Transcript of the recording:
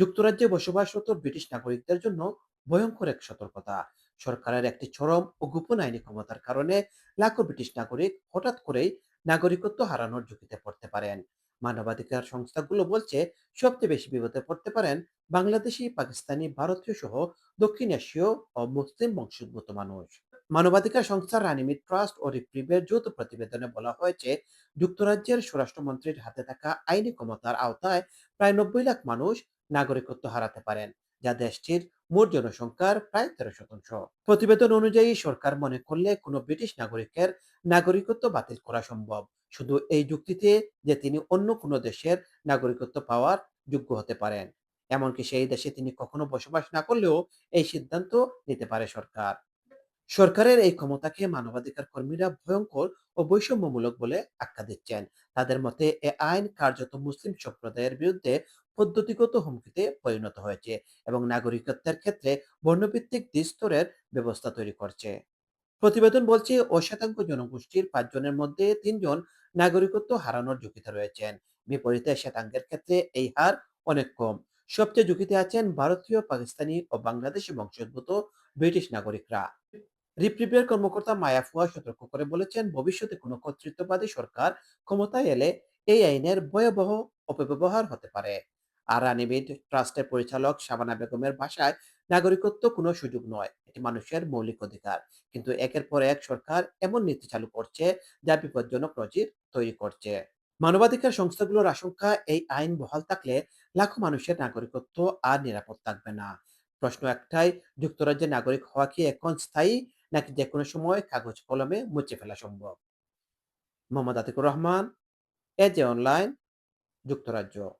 যুক্তরাজ্যে বসবাসরত ব্রিটিশ নাগরিকদের জন্য ভয়ঙ্কর এক সতর্কতা। সরকারের একটি চরম ও গোপন আইনি ক্ষমতার কারণে লাখো ব্রিটিশ নাগরিক হঠাৎ করেই নাগরিকত্ব হারানোর ঝুঁকিতে পড়তে পারেন। মানবাধিকার সংস্থাগুলো বলছে, সবচেয়ে বেশি বিপদে পড়তে পারেন বাংলাদেশি, পাকিস্তানি, ভারতীয় সহ দক্ষিণ এশীয় ও মুসলিম বংশোদ্ভূত মানুষ। মানবাধিকার সংস্থা রানিমি ট্রাস্ট ও রিপ্রিভের যৌথ প্রতিবেদনে বলা হয়েছে, যুক্তরাজ্যের স্বরাষ্ট্রমন্ত্রীর হাতে থাকা আইনি ক্ষমতার আওতায় প্রায় নব্বই লাখ মানুষ নাগরিকত্ব হারাতে পারেন, যা দেশটির মোট জনসংখ্যার প্রায় তেরো শতাংশ। প্রতিবেদন অনুযায়ী, সরকার মনে করলে কোনো ব্রিটিশ নাগরিকের নাগরিকত্ব বাতিল করা সম্ভব। শুধু এই যুক্তিতে যে তিনি অন্য কোনো দেশের নাগরিকত্ব পাওয়ার যোগ্য হতে পারেন। এমনকি সেই দেশে তিনি কখনো বসবাস না করলেও এই সিদ্ধান্ত নিতে পারে সরকার। সরকারের এই ক্ষমতাকে মানবাধিকার কর্মীরা ভয়ঙ্কর ও বৈষম্যমূলক বলে আখ্যা দিচ্ছেন। তাদের মতে, এ আইন কার্যত মুসলিম সম্প্রদায়ের বিরুদ্ধে পদ্ধতিগত হুমকিতে পরিণত হয়েছে এবং নাগরিকত্বের ক্ষেত্রে বর্ণভিত্তিক দ্বিস্তরের ব্যবস্থা তৈরি করছে। প্রতিবেদন বলছে অশতাঙ্ক জনগোষ্ঠীর পাঁচজনের মধ্যে তিনজন নাগরিকত্ব হারানোর ঝুঁকিতে রয়েছেন। বিপরীতে শ্বেতাঙ্গের ক্ষেত্রে এই হার অনেক কম। সবচেয়ে ঝুঁকিতে আছেন ভারতীয়, পাকিস্তানি ও বাংলাদেশি বংশোদ্ভূত ব্রিটিশ নাগরিকরা। রিপ্রিভের কর্মকর্তা মায়া ফুয়া সতর্ক করে বলেছেন, ভবিষ্যতে কোনো কর্তৃত্ববাদী সরকার ক্ষমতায় এলে এই আইনের ভয়াবহ অপব্যবহার হতে পারে। আর রানিবিড ট্রাস্টের পরিচালক শাবানা বেগমের ভাষায়, নাগরিকত্ব কোনো সুযোগ নয়, এটি মানুষের মৌলিক অধিকার। কিন্তু একের পর এক সরকার এমন নীতি চালু করছে, যা বিপজ্জনক নজির তৈরি করছে। মানবাধিকার সংস্থাগুলোর আশঙ্কা, এই আইন বহাল থাকলে লাখো মানুষের নাগরিকত্ব আর নিরাপদ থাকবে না। প্রশ্ন একটাই, যুক্তরাজ্যের নাগরিক হওয়া কি এখন স্থায়ী? নাকি যে কোনো সময় কাগজ কলমে মুছে ফেলা সম্ভব? মোহাম্মদ আতিকুর রহমান এজে অনলাইন, যুক্তরাজ্য।